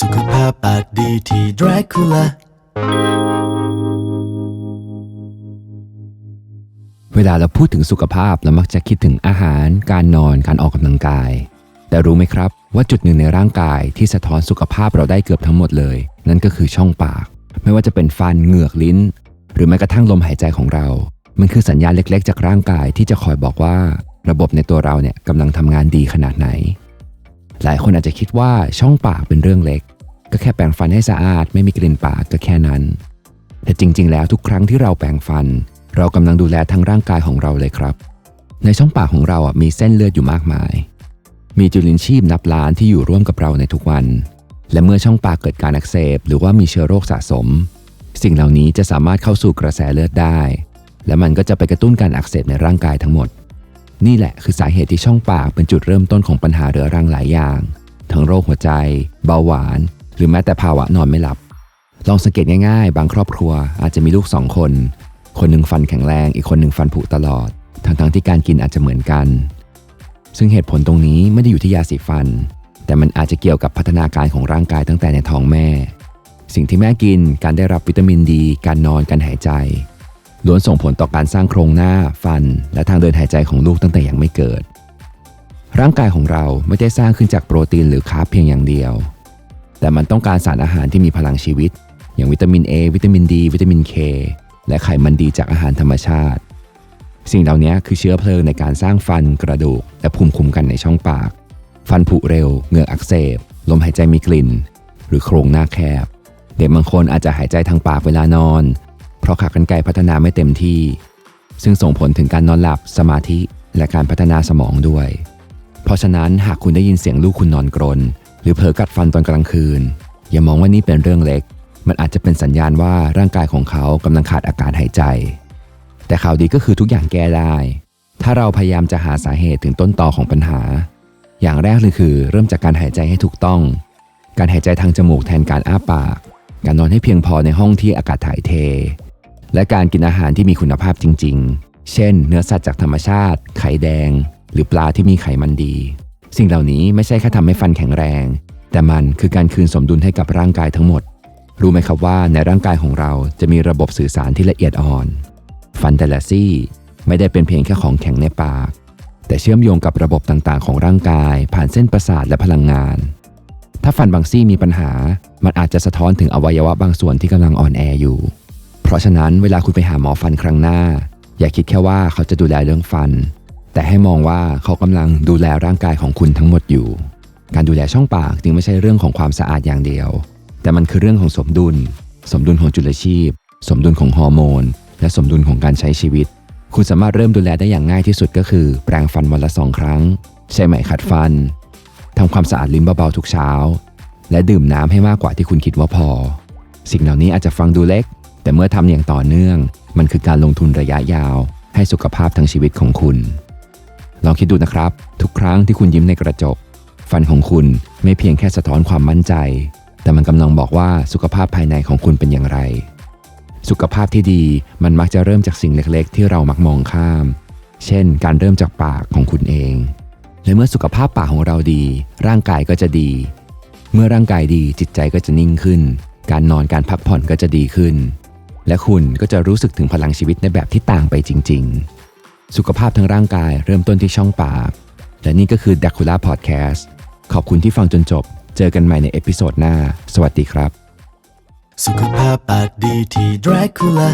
สุขภาพปากดีที่ Dracula เวลาเราพูดถึงสุขภาพเรามักจะคิดถึงอาหาร การนอนการออกกำลังกาย แต่รู้ไหมครับ ว่าจุดหนึ่งในร่างกายที่สะท้อนสุขภาพเราได้เกือบทั้งหมดเลย นั่นก็คือช่องปาก ไม่ว่าจะเป็นฟันเหงือกลิ้น หรือแม้กระทั่งลมหายใจของเรา มันคือสัญญาณเล็กๆ จากร่างกายที่จะคอยบอกว่า ระบบในตัวเราเนี่ยกำลังทำงานดีขนาดไหน หลายคนอาจจะคิดว่าช่องปากเป็นเรื่องเล็ก ก็แค่แปรงฟันให้สะอาด ไม่มีกลิ่นปากก็แค่นั้น แต่จริง ๆ แล้วทุกครั้งที่เราแปรงฟัน เรากำลังดูแลทั้งร่างกายของเราเลยครับ ในช่องปากของเราอะมีเส้นเลือดอยู่มากมาย มีจุลินทรีย์นับล้านที่อยู่ร่วมกับเราในทุกวัน และเมื่อช่องปากเกิดการอักเสบ หรือว่ามีเชื้อโรคสะสม สิ่งเหล่านี้จะสามารถเข้าสู่กระแสเลือดได้ และมันก็จะไปกระตุ้นการอักเสบในร่างกายทั้งหมด นี่แหละคือสาเหตุที่ช่องปากเป็นจุดเริ่มต้นของปัญหาเรื้อรังหลายอย่าง ทั้งโรคหัวใจ เบาหวาน หรือแม้แต่ภาวะนอนไม่หลับ ลองสังเกตง่ายๆ บางครอบครัวอาจจะมีลูกสองคน คนหนึ่งฟันแข็งแรง อีกคนหนึ่งฟันผุตลอด ทั้งๆที่การกินอาจจะเหมือนกัน ซึ่งเหตุผลตรงนี้ไม่ได้อยู่ที่ยาสีฟัน แต่มันอาจจะเกี่ยวกับพัฒนาการของร่างกายตั้งแต่ในท้องแม่ สิ่งที่แม่กิน การได้รับวิตามินดี การนอน การหายใจ ล้วนส่งผลต่อการสร้างโครงหน้า ฟัน และทางเดินหายใจของลูกตั้งแต่ยังไม่เกิด ร่างกายของเราไม่ได้สร้างขึ้นจากโปรตีนหรือคาร์บเพียงอย่างเดียว แต่มันต้องการสารอาหารที่มีพลังชีวิต อย่างวิตามิน A วิตามินดีวิตามิน K และไขมันดีจากอาหารธรรมชาติ สิ่งเหล่านี้คือเชื้อเพลิงในการสร้างฟันกระดูก และภูมิคุ้มกันในช่องปาก ฟันผุเร็ว เหงือกอักเสบ ลมหายใจมีกลิ่น หรือโครงหน้าแคบ เด็กบางคนอาจจะหายใจทางปากเวลานอน เพราะขากรรไกรพัฒนาไม่เต็มที่ ซึ่งส่งผลถึงการนอนหลับสมาธิและการพัฒนาสมองด้วย เพราะฉะนั้นหากคุณได้ยินเสียงลูกคุณนอนกรน หรือเผลอกัดฟันตอนกลางคืน อย่ามองว่านี่เป็นเรื่องเล็ก มันอาจจะเป็นสัญญาณว่าร่างกายของเขากำลังขาดอากาศหายใจ แต่ข่าวดีก็คือทุกอย่างแก้ได้ ถ้าเราพยายามจะหาสาเหตุถึงต้นตอของปัญหา อย่างแรกเลยคือ เริ่มจากการหายใจให้ถูกต้อง การหายใจทางจมูกแทนการอ้าปาก การนอนให้เพียงพอในห้องที่อากาศถ่ายเท และการกินอาหารที่มีคุณภาพจริง ๆ เช่น เนื้อสัตว์จากธรรมชาติ ไข่แดง หรือปลาที่มีไขมันดี สิ่งเหล่านี้ไม่ใช่แค่ทำให้ฟันแข็งแรง แต่มันคือการคืนสมดุลให้กับร่างกายทั้งหมด รู้ไหมครับว่าในร่างกายของเราจะมีระบบสื่อสารที่ละเอียดอ่อน ฟันแต่ละซี่ไม่ได้เป็นเพียงแค่ของแข็งในปาก แต่เชื่อมโยงกับระบบต่างๆ ของร่างกาย ผ่านเส้นประสาทและพลังงาน ถ้าฟันบางซี่มีปัญหา มันอาจจะสะท้อนถึงอวัยวะบางส่วนที่กำลังอ่อนแออยู่ เพราะฉะนั้นเวลาคุณไปหาหมอฟันครั้งหน้า อย่าคิดแค่ว่าเขาจะดูแลเรื่องฟัน แต่ให้มองว่าเขากำลังดูแลร่างกายของคุณทั้งหมดอยู่ การดูแลช่องปากจึงไม่ใช่เรื่องของความสะอาดอย่างเดียว แต่มันคือเรื่องของสมดุล สมดุลของจุลชีพ สมดุลของฮอร์โมน และสมดุลของการใช้ชีวิต คุณสามารถเริ่มดูแลได้อย่างง่ายที่สุดก็คือ แปรงฟันวันละสองครั้ง ใช้ไหมขัดฟันทำความสะอาดลิ้นเบาๆทุกเช้า และดื่มน้ำให้มากกว่าที่คุณคิดว่าพอ สิ่งเหล่านี้อาจจะฟังดูเล็ก แต่เมื่อทำอย่างต่อเนื่อง มันคือการลงทุนระยะยาว ให้สุขภาพทั้งชีวิตของคุณ ลองคิดดูนะครับ ทุกครั้งที่คุณยิ้มในกระจก ฟันของคุณไม่เพียงแค่สะท้อนความมั่นใจ แต่มันกำลังบอกว่าสุขภาพภายในของคุณเป็นอย่างไร สุขภาพที่ดีมันมักจะเริ่มจากสิ่งเล็กๆ ที่เรามักมองข้าม เช่น การเริ่มจากปากของคุณเองและเมื่อสุขภาพปากของเราดี ร่างกายก็จะดี เมื่อร่างกายดีจิตใจก็จะนิ่งขึ้น การนอนการพักผ่อนก็จะดีขึ้น และคุณก็จะรู้สึกถึงพลังชีวิตในแบบที่ต่างไปจริง ๆ สุขภาพทางร่างกายเริ่มต้นที่ช่องปาก และนี่ก็คือ d a c u l a Podcast ขอบคุณที่ฟังจนจบ เจอกันใหม่ในเอพิโซดหน้า สวัสดีครับ สุขภาพปากดีที่ Dracula